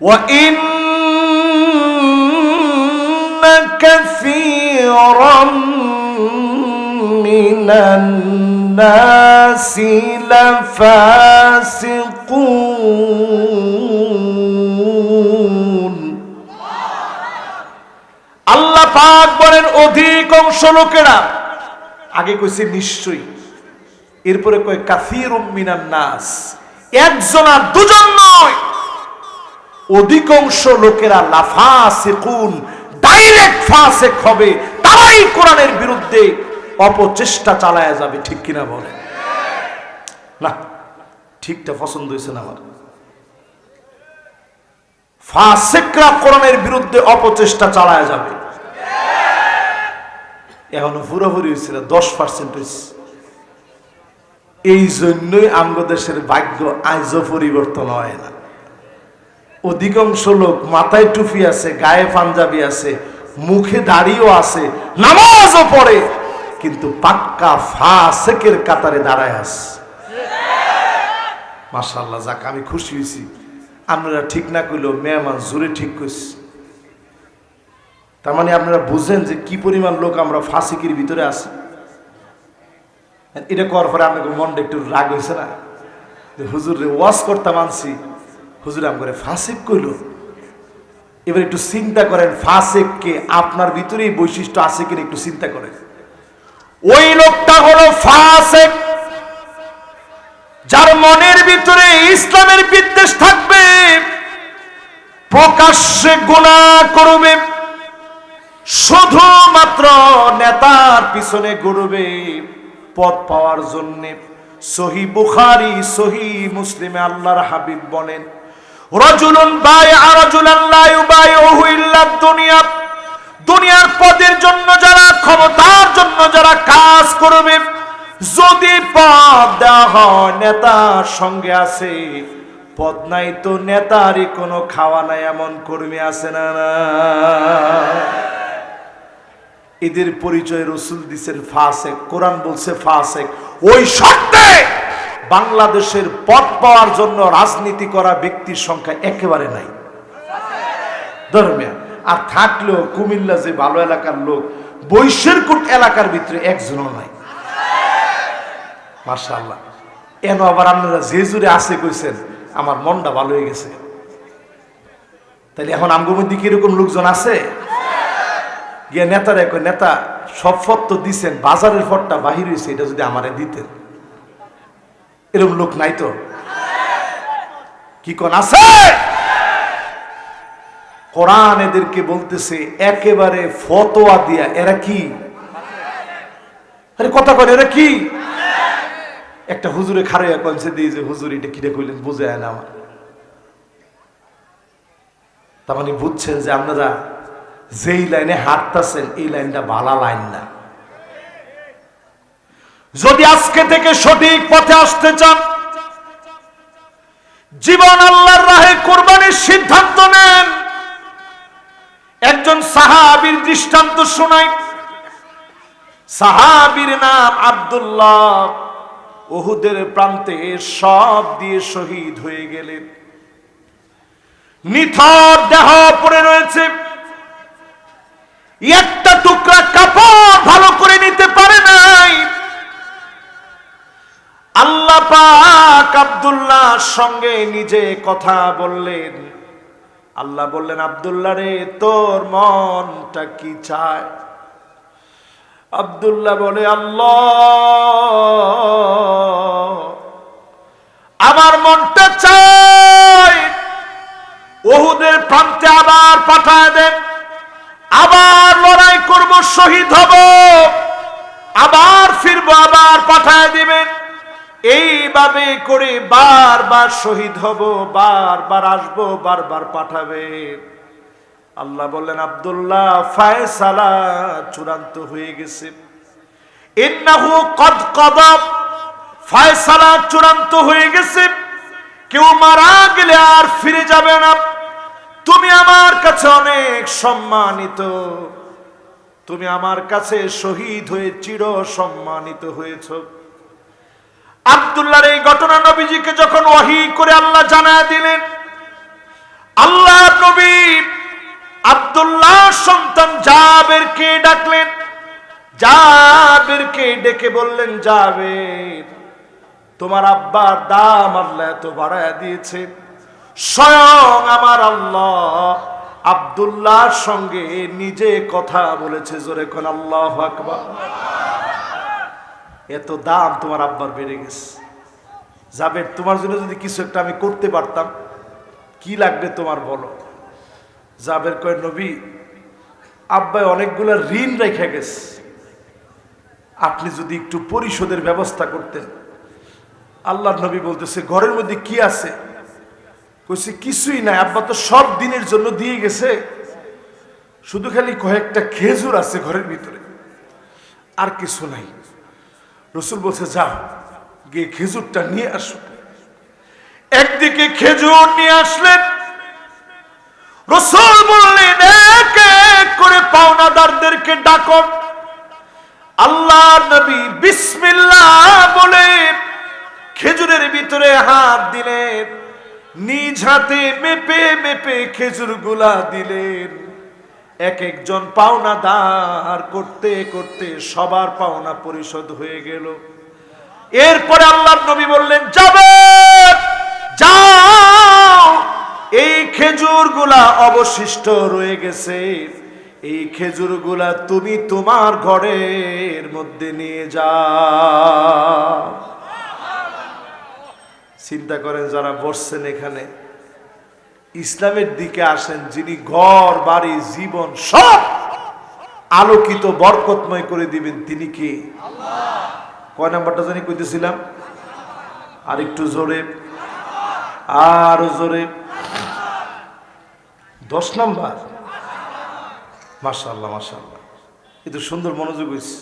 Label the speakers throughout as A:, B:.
A: وإن كثيرا من الناس لفاسقون আল্লাহ পাক বলেন অধিকাংশ লোকেরা আগে কইছে নিশ্চয়ই এরপরে কয় কাফির মিনান নাস একজন আর দুজন নয় অধিকাংশ লোকেরা লাফাসিকুন ডাইরেক্ট ফাসেক হবে। তারাই কোরআনের বিরুদ্ধে অপচেষ্টা চালায়া যাবে, ঠিক কিনা বলে না, ঠিকটা পছন্দ হয়েছে না আমার। ফাসেকরা কোরআনের বিরুদ্ধে অপচেষ্টা চালায়া যাবে। এখনও পুরোপুরি হয়েছিল দশ পার্সেন্ট হয়েছে। এই জন্যই আমগো দেশের ভাগ্য আজও পরিবর্তন হয় না। অধিকাংশ লোক মাথায় টুপি আছে, গায়ে পাঞ্জাবি আছে, মুখে দাড়িও আছে, নামাজও পড়ে, কিন্তু পাক্কা ফাসেকের কাতারে দাঁড়ায় আছে। মাশাল্লাহ যাক, আমি খুশি হয়েছি। আপনারা ঠিক না কইলেও মেহমান জোরে ঠিক করছি তার মানে আপনারা বুঝেন যে কি পরিমাণ লোক আমরা ফাঁসিকির ভিতরে আছি। এটা করার পরে আপনাকে মনটা একটু রাগ হয়েছে না? হুজুর রে ওয়াশ করতে মানছি। হুজুর করে ফাসেক কইল। এবার একটু চিন্তা করেন ফাসেককে আপনার ভিতরেই বৈশিষ্ট্য আছে কিনা একটু চিন্তা করেন। ওই লোকটা হলো ফাসেক। যার মনের ভিতরে ইসলামের বিদ্বেষ থাকবে, প্রকাশ্যে গুণা করবে, শুধুমাত্র নেতার পিছনে ঘুরবে, পদ পাওয়ার জন্য সহি বুখারি, সহি মুসলিমে আল্লাহর হাবিব বলেন রজুলুন বাই আরজুলান লা দুনিয়া। দুনিয়ার পদের জন্য যারা ক্ষমতার জন্য যারা কাজ করবে, যদি পদ দেওয়া হয়, নেতার সঙ্গে আছে। পদ নাই তো নেতারই কোনো খাওয়া নাই, এমন কর্মী আছে না না। এদের পরিচয় রসুল দিছেন ফাসেক, কোরআন বলছে ফাসেক। ওই শর্তে বাংলাদেশের পথ পাওয়ার জন্য রাজনীতি করা ব্যক্তির সংখ্যা একেবারে নাই। ধর্মিয়া আর থাকলেও কুমিল্লা যে ভালো এলাকার লোক বৈশেরকুট এলাকার ভিতরে একজনও নাই। মার্শাল্লাহ এন আবার আপনারা যে জুড়ে আছে কইছেন, আমার মনটা ভালো হয়ে গেছে। তাহলে এখন আমগো মধ্যে কীরকম লোকজন আছে? গিয়ে নেতারা নেতা, সব ফট তো দিছেন, বাজারের ফটটা বাহির হয়েছে এটা যদি আমারে দিতেন। এরকম লোক নাই তো? কি কোন আছে? কোরআন এদেরকে বলতেছে, একেবারে ফতোয়া দিয়া, এরা কি? আরে কথা কয় এরা কি? একটা হুজুরে খারাইয়া কনসে দিয়ে যে হুজুর, এটা কিটা কইলেন বুঝে না আমার। তার মানে বুঝছেন যে আপনারা যেই লাইনে হাঁটতেছেন, এই লাইনটা ভালো লাইন না। যদি আজকে থেকে সঠিক পথে আসতে চান, জীবন আল্লাহর রাহে কোরবানির সিদ্ধান্ত নেন। একজন সাহাবীর দৃষ্টান্ত শোনাই। সাহাবীর নাম আব্দুল্লাহ। ওহুদের প্রান্তে সব দিয়ে শহীদ হয়ে গেলেন। নিথর দেহ পড়ে রয়েছে। একটা টুকরা কাপড় ভালো করে নিতে আল্লাহ পাক আব্দুল্লাহ সঙ্গে নিজে কথা বললেন। আল্লাহ বললেন, আব্দুল্লাহ রে, তোর মনটা কি চায়? আব্দুল্লাহ বলে, আল্লাহ, আমার মনটা চায়। ওহুদের প্রান্তে আবার পাঠায় দেন। আবার লড়াই করব, শহীদ হব। আবার ফিরবো, আবার পাঠায় দিবেন। এইভাবে করে বারবার শহীদ হব, বারবার আসব, বারবার পাঠাবে। আল্লাহ বললেন, আবদুল্লাহ ফায়সালা চূড়ান্ত হয়ে গেছে। ইন্নাহু কদ কদব ফায়সালা চূড়ান্ত হয়ে গেছে। কেউ মারা গেলে আর ফিরে যাবে না। তুমি আমার কাছে অনেক সম্মানিত। তুমি আমার কাছে শহীদ হয়ে চির সম্মানিত হয়েছ। আবদুল্লার এই ঘটনা নবীজিকে যখন ওহি করে আল্লাহ জানা দিলেন, আল্লাহ নবী আবদুল্লাহ সন্তান জাবেরকে ডাকলেন। জাবেরকে ডেকে বললেন, জাবের, তোমার আব্বার দাম আল্লাহ এত বাড়ায় দিয়েছে। স্বয়ং আমার আল্লাহ আবদুল্লাহর সঙ্গে নিজে কথা বলেছে। জোরে কোন আল্লাহ আকবার। এত দাম তোমার আব্বার বেড়ে গেছে। যাবে, তোমার জন্য যদি কিছু একটা আমি করতে পারতাম, কি লাগবে তোমার বলো? যাবের কয়, নবী, আব্বাই অনেকগুলো ঋণ রেখে গেছে। আপনি যদি একটু পরিশোধের ব্যবস্থা করতেন। আল্লাহ নবী বলতেছে, ঘরের মধ্যে কি আছে? কইছে, কিছুই নাই। আব্বা তো সব দিনের জন্য দিয়ে গেছে। শুধু খালি কয়েকটা খেজুর আছে ঘরের ভিতরে। আর কিছু নাই। রসুল বলছে, যাও, গিয়ে খেজুরটা নিয়ে আসো। একদিকে খেজুর নিয়ে আসলেন। রসুল বললেন, এক এক করে পাওনাদারদেরকে ডাকো। আল্লাহ নবী বিসমিল্লাহ বলে খেজুরের ভিতরে হাত দিলেন, নিজ হাতে মেপে মেপে খেজুরগুলা দিলেন। এক একজন পাওনা দার করতে করতে সবার পাওনা পরিশোধ হয়ে গেল। এরপরে আল্লাহ নবী বললেন, যাবে, যাও। এই খেজুরগুলা অবশিষ্ট রয়ে গেছে। এই খেজুরগুলা তুমি তোমার ঘরের মধ্যে নিয়ে যাও। চিন্তা করেন যারা বসছেন এখানে। ইসলামের দিকে আসেন যিনি ঘর বাড়ি জীবন সব আলোকিত বরকতময় করে দিবেন তিনি কি? কয় নাম্বারটা জানি কইতেছিলাম? আর একটু জোরে। আরও জোরে। দশ নাম্বার? মাশাল্লাহ এ তো সুন্দর মনোযোগ হয়েছে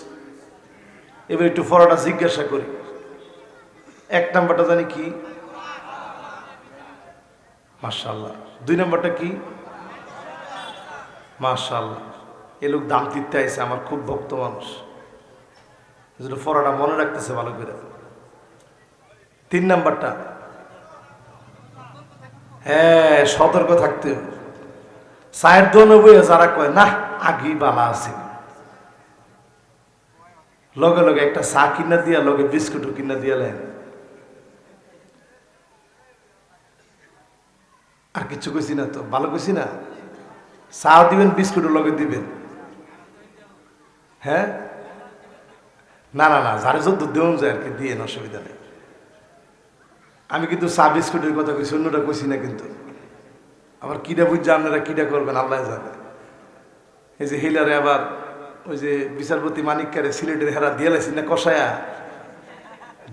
A: এবার একটু ফরাটা জিজ্ঞাসা করি। এক নাম্বারটা জানি কি? মাশাল্লাহ দুই নম্বরটা কি? মাশাল্লাহ এ লোক দাম দিতে আইসে আমার খুব ভক্ত মানুষ। এজন্য ফরাটা মনে রাখতেছে ভালো করে। তিন নাম্বারটা। হ্যাঁ সতর্ক থাকতে হবে। চায়ের যারা কয় না আগেই বালা আছে। লগে লগে একটা চা কিনা দিয়া, লগে বিস্কুটও কিনা দিয়া লেন। আর কিছু কইছি না তো, ভালো কইছি না? চা দিবেন বিস্কুটও লগে দিবেন। হ্যাঁ? না না না, যারে যত দেউন যায় আর কি, দিয়ে অসুবিধা নেই। আমি কিন্তু চা, বিস্কুটের কথা কইছি, অন্যটা কইছি না কিন্তু। আবার কিটা বুঝছে আপনারা কিটা করবেন, আল্লাহ জানে। এই যে হিলারে আবার ওই যে বিচারপতি মানিককারে সিলেটের হেরা দিয়ে লাইছি না কষায়া?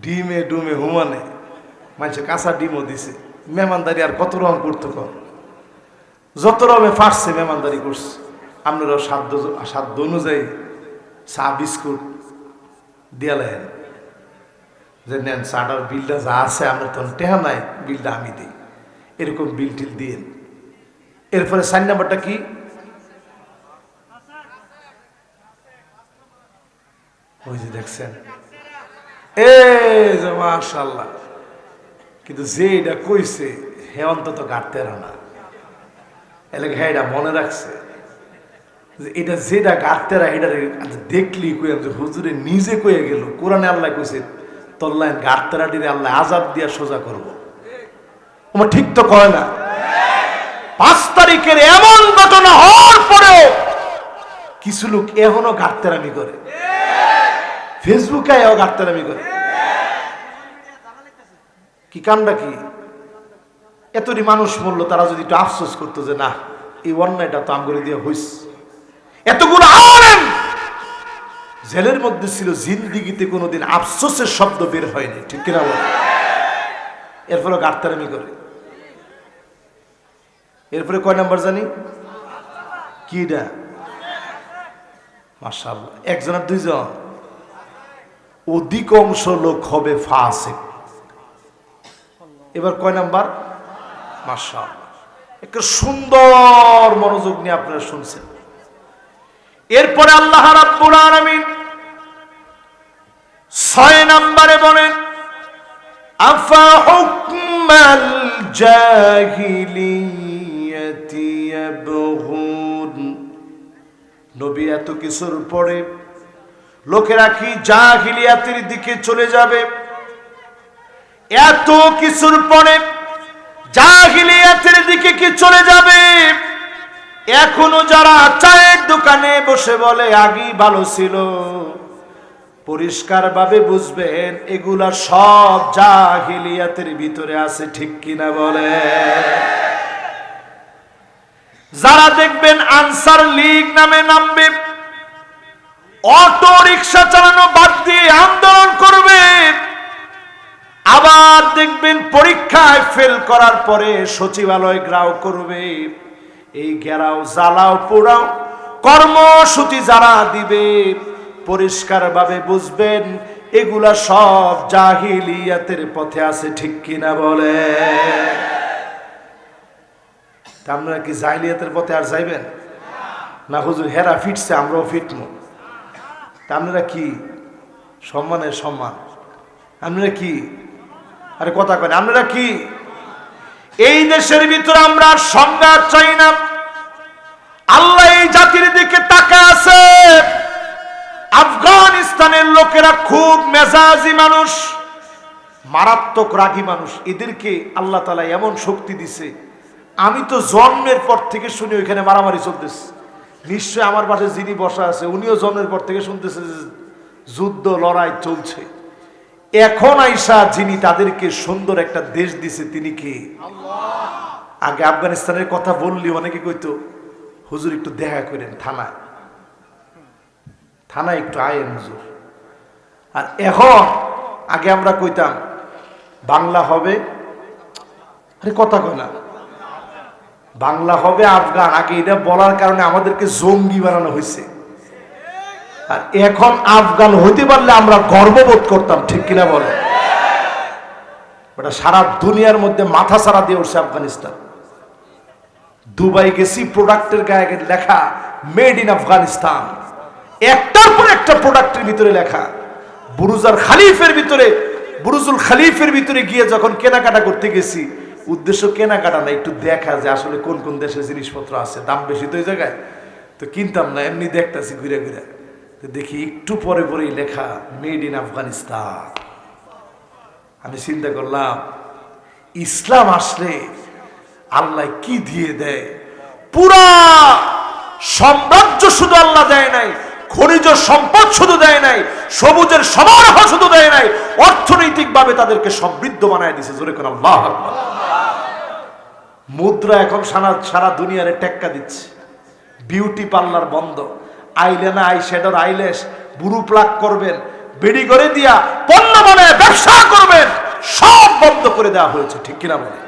A: ডিমে, ডুমে, হুমানে। মানুষে কাঁচা ডিমও দিছে। মেহমানদারি আর কত রকম করতে কর? যত রকমে ফাটছে মেহমানদারি করছে, আপনারাও সাধ্য সাধ্য অনুযায়ী চা, বিস্কুট দিয়ে লেন। যে নেন, চাটার বিলটা যা আছে আপনার তখন টেহা নাই, বিলটা আমি দিই। এরকম বিল টিল দিয়ে এরপরে সাইন নাম্বারটা কি? ওই যে দেখছেন। এই যে মাশাল্লাহ কিন্তু যে এটা কইছে, হে অন্তত গাড়তে না। এলাকা হ্যাঁ এটা মনে রাখছে? এটা যেটা গাড়তে রা এটা দেখলি কইয়া যে হুজুরে নিজে কয়ে গেল, কোরআনে আল্লাহ কইছে তল্লাইন গাড়তে রাটিরে আল্লাহ আজাদ দিয়া সোজা করব। আমার ঠিক তো কয় না? পাঁচ তারিখের এমন ঘটনা হওয়ার পরেও কিছু লোক এখনও গাড়তেরামি করে। ফেসবুকে এও গাড়তেরামি করে। কি কামটা কি? এতটি মানুষ মরল, তারা যদি একটু আফসোস করতো যে না, এই অন্যায়টা তো আঙ্গুলি দিয়ে হইস। এতগুলো আলেম জেলের মধ্যে ছিল, জিন্দিগিতে কোনোদিন আফসোসের শব্দ বের হয়নি, ঠিক কিনা বল? এরপরে গাড়তারামি করে। এরপরে কয় নাম্বার জানি? কিটা মার্শাল একজন আর দুইজন। অধিকাংশ লোক হবে ফাসে এবার কয় নাম্বার? মার্শাল একটা সুন্দর মনোযোগ নিয়ে আপনারা শুনছেন। এরপরে আল্লাহ রাব্বুল আলামিন ছয় নম্বরে বলেন, আফা নবী এত কিছুর পরে লোকেরা কি জাহিলিয়াতের দিকে চলে যাবে? এত কিছুর পরে জাহিলিয়াতের দিকে কি চলে যাবে? এখনও যারা চায়ের দোকানে বসে বলে, আগেই ভালো ছিল। পরিষ্কার ভাবে বুঝবেন, এগুলা সব জাহিলিয়াতের ভিতরে আছে, ঠিক কিনা বলে? যারা দেখবেন আনসার লীগ নামে নামবে অটো রিক্সা চালানো বাদ দিয়ে আন্দোলন করবে আবার দেখবেন পরীক্ষায় ফেল করার পরে সচিবালয় গ্রাও করবে, এই গেরাও জ্বালাও, পোড়াও, কর্মসূচি যারা দিবে পরিষ্কার ভাবে বুঝবেন, এগুলা সব জাহিলিয়াতের পথে আছে, ঠিক কিনা বলে? আপনারা কি জাহিলিয়াতের পথে আর যাইবেন? না হুজুর, হেরা ফিটছে আমরাও ফিটমু আপনারা কি সম্মানের সম্মান? আপনারা কি আরে কথা কেন আপনারা কি? এই দেশের ভিতরে আমরা সংঘাত চাই না। আল্লাহ এই জাতির দিকে তাকা আছে। আফগানিস্তানের লোকেরা খুব মেজাজি মানুষ, মারাত্মক রাগী মানুষ। এদেরকে আল্লাহ তালা এমন শক্তি দিছে। আমি তো জন্মের পর থেকে শুনি ওইখানে মারামারি চলতেছে। নিশ্চয় আমার পাশে যিনি বসা আছে, উনিও জন্মের পর থেকে শুনতেছে যুদ্ধ, লড়াই চলছে। এখন আইসা যিনি তাদেরকে সুন্দর একটা দেশ দিছে তিনি কে? আগে আফগানিস্তানের কথা বললি অনেকে কইতো হুজুর একটু দেখা করেন থানায়। থানায় একটু আয়েন হুজুর। আর এখন আগে আমরা কইতাম বাংলা হবে? আরে কথা কয় না। বাংলা হবে আফগান। আগে এটা বলার কারণে আমাদেরকে জঙ্গি বানানো হয়েছে আর এখন আফগান হইতে পারলে আমরা গর্ববোধ করতাম, ঠিক কিনা বলে? ওটা সারা দুনিয়ার মধ্যে মাথা সারা দিয়ে উঠছে আফগানিস্তান। দুবাই গেছি প্রোডাক্টের গায়ে লেখা মেড ইন আফগানিস্তান একটার পর একটা প্রোডাক্টের ভিতরে লেখা। বুরুজার খালিফের ভিতরে, বুরুজুল খালিফের ভিতরে গিয়ে যখন কেনাকাটা করতে গেছি, উদ্দেশ্য কেনাকাটা না, একটু দেখা যে আসলে কোন কোন দেশে জিনিসপত্র আছে, দাম বেশি তো ওই জায়গায়? তো কিনতাম না, এমনি দেখতাছি ঘুরে ঘুরে। দেখি একটু পরে পরেই লেখা মেড ইন আফগানিস্তান। আমি চিন্তা করলাম, ইসলাম আসলে আল্লাহ কি দিয়ে দেয়? পুরা সাম্রাজ্য শুধু আল্লাহ দেয় নাই, খনিজ সম্পদ শুধু দেয় নাই, সবুজের সমারোহ শুধু দেয় নাই অর্থনৈতিক ভাবে তাদেরকে সমৃদ্ধ বানায় দিছে, জোরে কোন আল্লাহ। মুদ্রা এখন সারা সারা দুনিয়ারে টেক্কা দিচ্ছে। বিউটি পার্লার বন্ধ। আইলেনা আই শ্যাডোর আইলেস। বুরু প্লাক করবেন, বেডি করে দিয়া পণ্য বানায় ব্যবসা করবেন, সব বন্ধ করে দেওয়া হয়েছে, ঠিক কিনা বলে?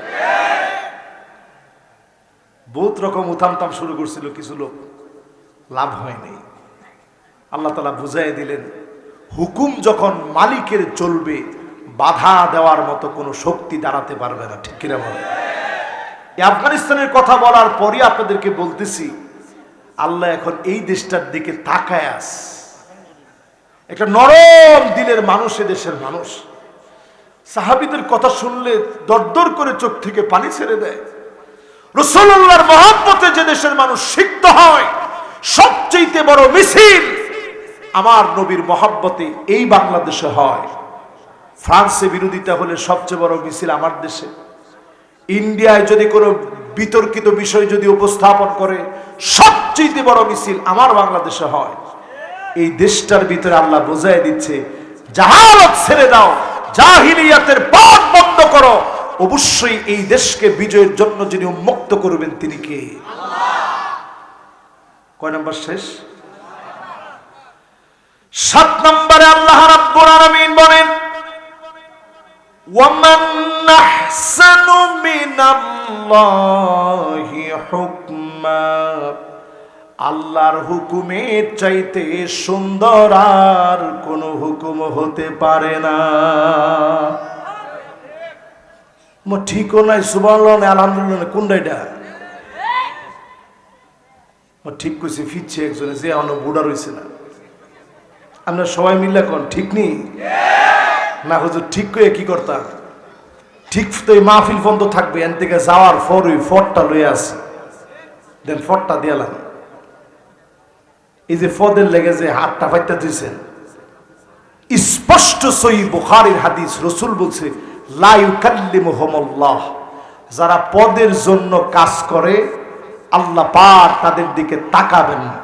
A: বহুত রকম উথামতাম শুরু করছিল কিছু লোক, লাভ হয়নি আল্লাহ তালা বুঝাই দিলেন, হুকুম যখন মালিকের চলবে, বাধা দেওয়ার মতো কোনো শক্তি দাঁড়াতে পারবে না, ঠিক কিনা বলে? আফগানিস্তানের কথা বলার পরই আপনাদেরকে বলতেছি আল্লাহ এখন এই দেশটার দিকে তাকায় আস। একটা নরম দিলের মানুষ দেশের মানুষ। সাহাবিদের কথা শুনলে দরদর করে চোখ থেকে পানি ছেড়ে দেয়। রসুল্লাহর মহাব্বতে যে দেশের মানুষ সিক্ত হয় সবচেয়ে বড় মিছিল আমার নবীর মহাব্বতে এই বাংলাদেশে হয়। ফ্রান্সে বিরোধিতা হলে সবচেয়ে বড় মিছিল আমার দেশে। ইন্ডিয়ায় যদি কোনো বিতর্কিত বিষয় যদি উপস্থাপন করে, সবচেয়ে বড় মিছিল আমার বাংলাদেশে হয়। এই দেশটার ভিতরে আল্লাহ বোঝাই দিচ্ছে, জাহালত ছেড়ে দাও, জাহিলিয়াতের পথ বন্ধ করো। অবশ্যই এই দেশকে বিজয়ের জন্য যিনি উন্মুক্ত করবেন তিনি কে? কয় নম্বর শেষ? সাত নম্বরে আল্লাহ রাব্বুল আলামিন বলেন, ওয়ামান নাহসা আল্লাহর হুকুমের চাইতে সুন্দর আর কোন হুকুম হতে পারে না। ঠিক ঠিকও নাই সুবানল নাই আলহামদুলিল্লাহ কোনটা এটা? ঠিক কইছে, ফিরছে একজনে, যে এখনও বুড়া রয়েছে না। আমরা সবাই মিললে কোন ঠিক নেই না, হুজুর, ঠিক করে কি করতাম? ঠিক তো এই মাহফিল বন্ধ থাকবে এন থেকে যাওয়ার পরই ফটটা লয়ে আসি। দেন ফটটা দিয়ালাম এই যে ফদের লেগে যে হাতটা ফাইতে দিয়েছেন। স্পষ্ট সই বুখারির হাদিস রসুল বলছে লাইকাল্লিমুহমল্লাহ যারা পদের জন্য কাজ করে, আল্লাহ পাক তাদের দিকে তাকাবেন না।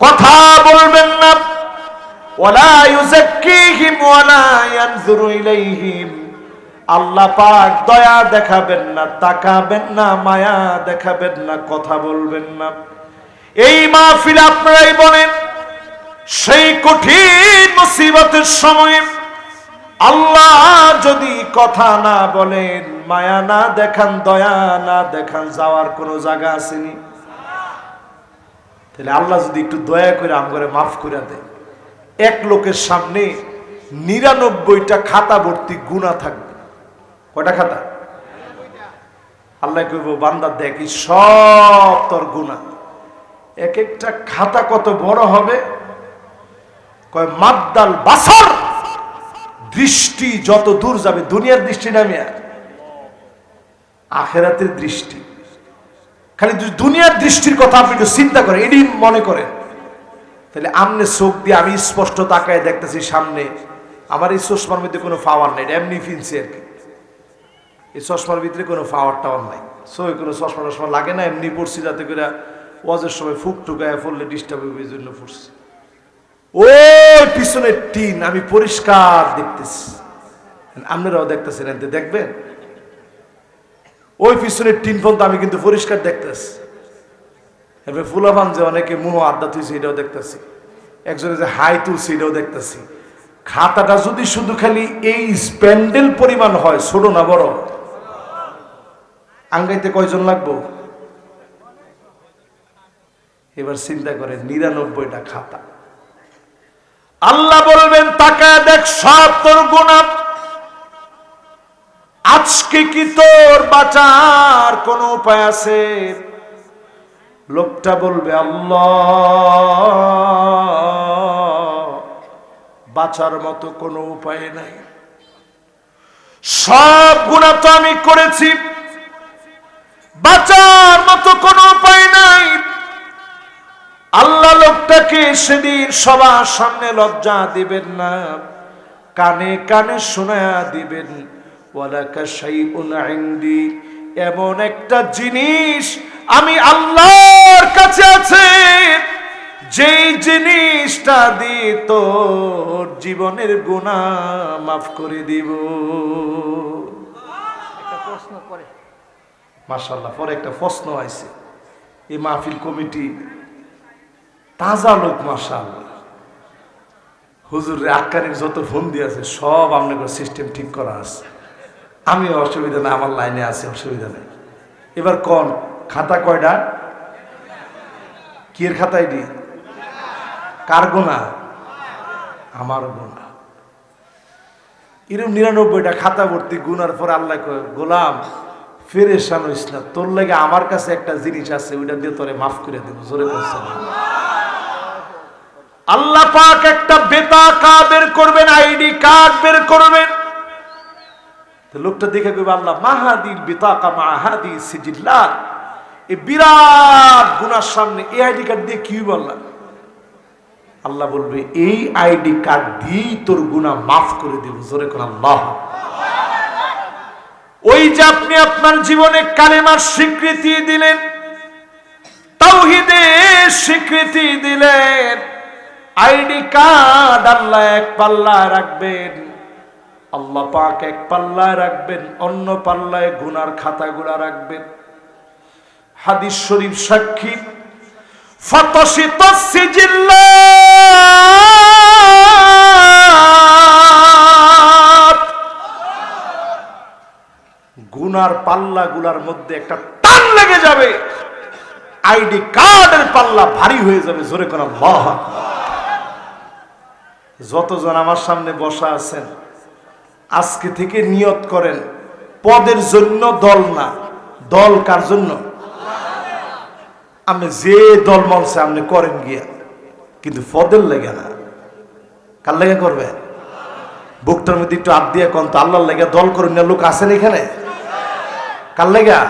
A: কথা বলবেন না। ওয়ালা ইউজাক্কিহিম ওয়ালা ইয়ানজুরু ইলাইহিম। আল্লাহ পাক দয়া দেখাবেন না, তাকাবেন না, মায়া দেখাবেন না, কথা বলবেন না। এই মাহফিল আপনারাই বলেন, সেই কঠিন মুসিবতের সময় আল্লাহ যদি কথা না বলেন, মায়া না দেখান, দয়া না দেখান, যাওয়ার কোনো জায়গা আসেনি। তাহলে আল্লাহ যদি একটু দয়া করে আমগরে মাফ করে দেয় এক লোকের সামনে নিরানব্বইটা খাতা ভর্তি গুণা থাকবে। কয়টা খাতা? আল্লাহ কইব, বান্দা দেখি সব তোর গুণা এক একটা খাতা কত বড় হবে? কয় মাদ্দাল বাসর দৃষ্টি যত দূর যাবে, দুনিয়ার দৃষ্টি নামিয়া আখেরাতের দৃষ্টি। খালি দুনিয়ার দৃষ্টির কথা আপনি একটু চিন্তা করেন এটি মনে করেন। তাহলে আমনে চোখ দিয়ে আমি স্পষ্ট তাকায় দেখতেছি সামনে, আমার এই চশমার মধ্যে কোনো পাওয়ার নেই এমনি ফিনছি আর কি। এই চশমার ভিতরে কোনো পাওয়ার টাওয়ার নাই। সো কোনো চশমা টশমা লাগে না, এমনি পড়ছি যাতে করে ওয়াজের সময় ফুক টুকায় পড়লে ডিস্টার্ব হবে জন্য পড়ছি। ওই পিছনের টিন আমি পরিষ্কার দেখতেছি। আপনারাও দেখতেছেন, এতে দেখবেন? ওই পিছনের টিন পর্যন্ত আমি কিন্তু পরিষ্কার দেখতেছি। এবার ফুলাবান যে অনেকে মুহ আড্ডা তুলছে, এটাও দেখতেছি। একজনে যে হাই তুলছে, এটাও দেখতেছি। খাতাটা যদি শুধু খালি এই স্প্যান্ডেল পরিমাণ হয়, ছোট না বড় আঙ্গাইতে কয়জন লাগবো? এবার চিন্তা করে নিরানব্বইটা খাতা। আল্লাহ বলবেন, তাকায় দেখ, সব তোর গুণা আজকে কি তোর বাঁচার কোন উপায় আছে? লোকটা বলবে, আল্লাহ, বাঁচার মতো কোনো উপায় নাই। সব গুণা তো আমি করেছি। বাঁচার মতো কোনো উপায় নাই। আল্লাহ লোকটাকে সেদিন সবার সামনে লজ্জা দিবেন না, কানে কানে দিবেন এমন একটা জিনিস আমি আল্লাহর কাছে আছে, যেই জিনিসটা দিয়ে তোর জীবনের গুনাহ মাফ করে দিব।
B: প্রশ্ন করে।
A: মাশাল্লাহ পরে একটা প্রশ্ন আইছে। এই মাহফিল কমিটি তাজা লোক মাশাল্লাহ হুজুর আক্কারের যত ফোন দিয়ে আছে, সব আপনার সিস্টেম ঠিক করা আছে। আমি অসুবিধা নাই, আমার লাইনে আছে, অসুবিধা নেই। এবার কোন? খাতা কয়টা কির খাতায় দি কার গোনা আমার গোনা এরকম নিরানব্বইটা খাতা ভর্তি গুনার পর আল্লাহ গোলাম ফেরেশান না তোর লাগে আমার কাছে একটা জিনিস আছে, ওইটা দিয়ে তোরে মাফ করে দেব, জোরে করছে আল্লাহ পাক একটা বেতা কার্ড বের করবেন, আইডি কার্ড বের করবেন। লোকটা দেখে কইবে, আল্লাহ মাহাদিল বিতাকা মাহাদি সিজিল্লাত এই বিরাট গুনার সামনে, এই আইডি কার্ড দিয়ে কি বললাম আল্লাহ? বলবে, এই আইডি কার্ড দিয়েই তোর গুনাহ মাফ করে দেব, জোরে কোন আল্লাহ। ওই যে আপনি আপনার জীবনে কালেমার স্বীকৃতি দিলেন, তাওহিদের স্বীকৃতি দিলেন, আইডি কার্ড আল্লাহ এক পাল্লায় রাখবেন, আল্লাহ পাক এক পাল্লায় রাখবেন, অন্য পাল্লায় গুনার খাতাগুলা রাখবেন। হাদিস শরীফ সাক্ষী ফতশিত সিজিল্লাত গুনার পাল্লা গুলার মধ্যে একটা টান লেগে যাবে। আইডি কার্ডের পাল্লা ভারী হয়ে যাবে, জোরে আল্লাহ যতজন আমার সামনে বসা আছেন, আজকে থেকে নিয়ত করেন, পদের জন্য দল না। দল কার জন্য? আপনি যে দল মনসে আপনি করেন গিয়া। কিন্তু পদের লেগে না। কার লেগে করবেন? বুকটার মধ্যে একটু আপ দিয়ে কন তো, আল্লাহর লেগে দল করেন না লোক আছেন এখানে? কার লেগা?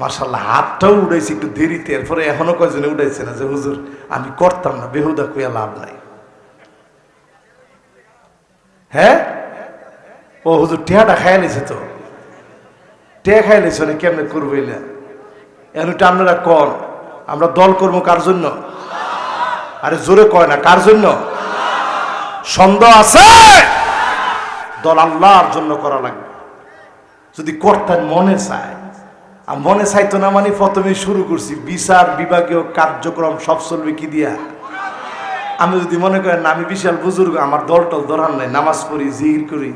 A: মার্শাল্লাহ, হাতটাও উড়াইছে একটু দেরিতে, এরপরে এখনও কয়জনে উঠাইছে না যে, হুজুর, আমি করতাম না, বেহুদা কুয়া লাভ নাই। হ্যাঁ? ও হুজুর, টেহাটা খাইয়া নিছে তো? টেহা খাইয়া নিছে না কেমনে করব এলা? এনুটা আপনারা কন? আমরা দল করব কার জন্য? আরে জোরে কয় না, কার জন্য? সন্দেহ আছে? দল আল্লাহর জন্য করা লাগবে। যদি করতেন মনে চায়, আর মনে চাইতো না মানে প্রথমে শুরু করছি, বিচার বিভাগীয় কার্যক্রম সব চলবে কি দিয়া? আমি যদি মনে করেন আমি বিশাল বুজুর্গ, আমার দল টল দরকার নাই, নামাজ পড়ি, জিকির করি।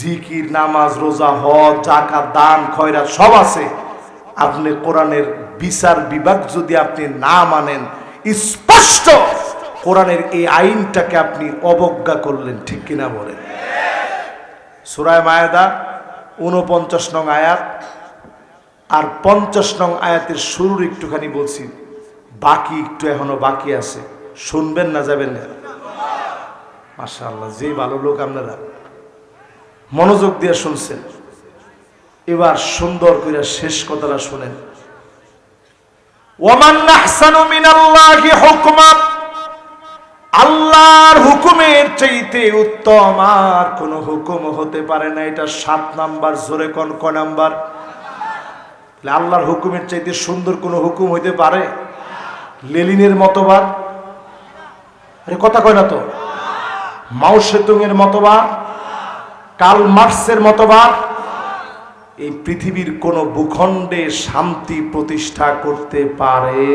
A: জিকির, নামাজ, রোজা, হজ জাকাত দান, খয়রাত সব আছে। আপনি কোরআনের বিচার বিভাগ যদি আপনি না মানেন, স্পষ্ট কোরআনের এই আইনটাকে আপনি অবজ্ঞা করলেন, ঠিক কিনা বলেন? সুরায় মায়াদা উনপঞ্চাশ নং আয়াত আর পঞ্চাশ নং আয়াতের শুরুর একটুখানি বলছি, বাকি একটু এখনও বাকি আছে। শুনবেন না যাবেন না? মাশাআল্লাহ যে ভালো লোক আপনারা। মনোযোগ দিয়ে শুনছেন। এবার সুন্দর করে শেষ কথাটা শুনেন। ওমান হুকমা আল্লাহর হুকুমের চাইতে উত্তম আর কোন হুকুম হতে পারে না। এটা সাত নাম্বার, জোরে কোন, ক নাম্বার? আল্লাহর হুকুমের চাইতে সুন্দর কোন হুকুম হইতে পারে? লেলিনের মতবাদ? আরে কথা কয় না তো। মাও মতবাদ? কাল মার্সের মতবাদ? এই পৃথিবীর কোন ভূখণ্ডে শান্তি প্রতিষ্ঠা করতে পারে?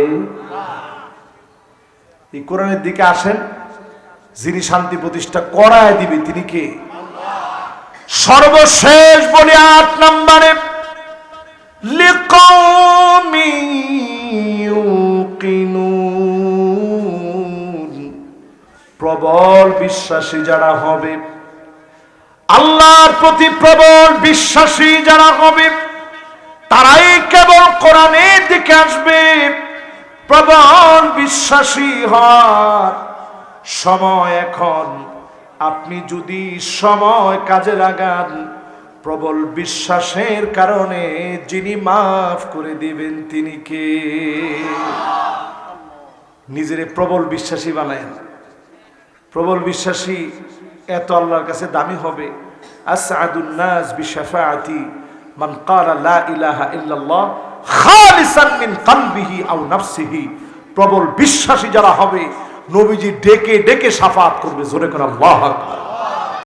A: এই কোরআনের দিকে আসেন, যিনি শান্তি প্রতিষ্ঠা করায় দিবে, তিনি কে? সর্বশেষ বলে আট নম্বরে প্রবল বিশ্বাসী যারা হবে, আল্লাহর প্রতি প্রবল বিশ্বাসী যারা হবে, তারাই কেবল কোরআনের দিকে আসবে। প্রবল বিশ্বাসী হওয়ার সময় এখন। আপনি যদি সময় কাজে লাগান, প্রবল বিশ্বাসের কারণে যিনি মাফ করে দিবেন তিনি কে? নিজেরে প্রবল বিশ্বাসী বানায় প্রবল বিশ্বাসী এত আল্লাহর কাছে দামি হবে। আসাদুন নাস বিশাফাআতি মান ক্বালা লা ইলাহা ইল্লাল্লাহ খালিসান মিন কালবিহি আও নাফসিহি। প্রবল বিশ্বাসী যারা হবে, নবীজি ডেকে ডেকে সাফাত করবে। জোরে করে আল্লাহ আকবার।